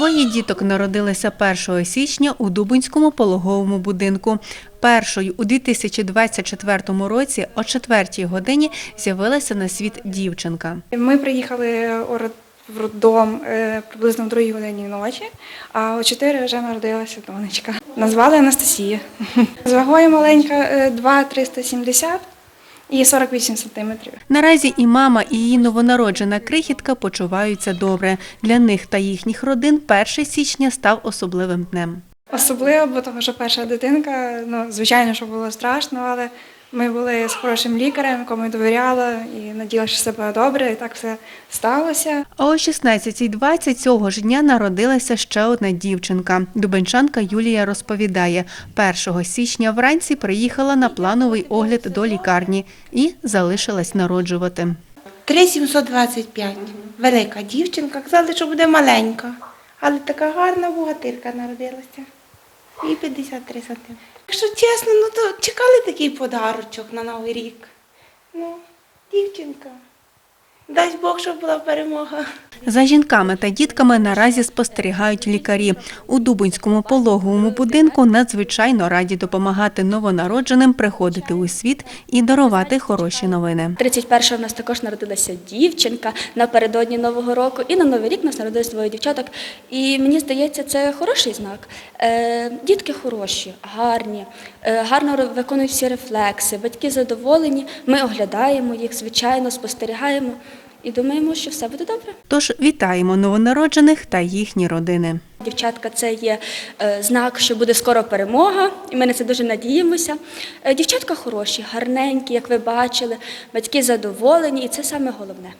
Троє діток народилися 1 січня у Дубинському пологовому будинку. Першою у 2024 році о 4 годині з'явилася на світ дівчинка. Ми приїхали в роддом е, приблизно в другій годині ночі, а о 4 вже народилася донечка. Назвали Анастасія. З вагою маленька е, 2,370 і 48 сантиметрів. Наразі і мама, і її новонароджена крихітка почуваються добре. Для них та їхніх родин 1 січня став особливим днем. Особливо, бо того, що перша дитинка, ну, звичайно, що було страшно, але ми були з хорошим лікарем, якому я довіряла і надіялася, що все буде добре, і так все сталося. А о 16.20 цього ж дня народилася ще одна дівчинка. Дубенчанка Юлія розповідає, 1 січня вранці приїхала на плановий огляд до лікарні і залишилась народжувати. 3,725. Велика дівчинка. Казали, що буде маленька. Але така гарна богатирка народилася. І 53 сантиметри. Якщо чесно, ну то чекали такий подарочок на Новий рік. Ну, дівчинка. Дай Бог, щоб була перемога. За жінками та дітками наразі спостерігають лікарі. У Дубинському пологовому будинку надзвичайно раді допомагати новонародженим приходити у світ і дарувати хороші новини. 31-го в нас також народилася дівчинка напередодні Нового року, і на Новий рік нас народилось двоє дівчаток. І мені здається, це хороший знак. Е, дітки хороші, гарні, е, гарно виконують всі рефлекси, батьки задоволені. Ми оглядаємо їх, звичайно, спостерігаємо і думаємо, що все буде добре. Тож вітаємо новонароджених та їхні родини. Дівчатка, це є е, знак, що буде скоро перемога, і ми на це дуже надіємося. Е, Дівчатка хороші, гарненькі, як ви бачили, батьки задоволені, і це саме головне.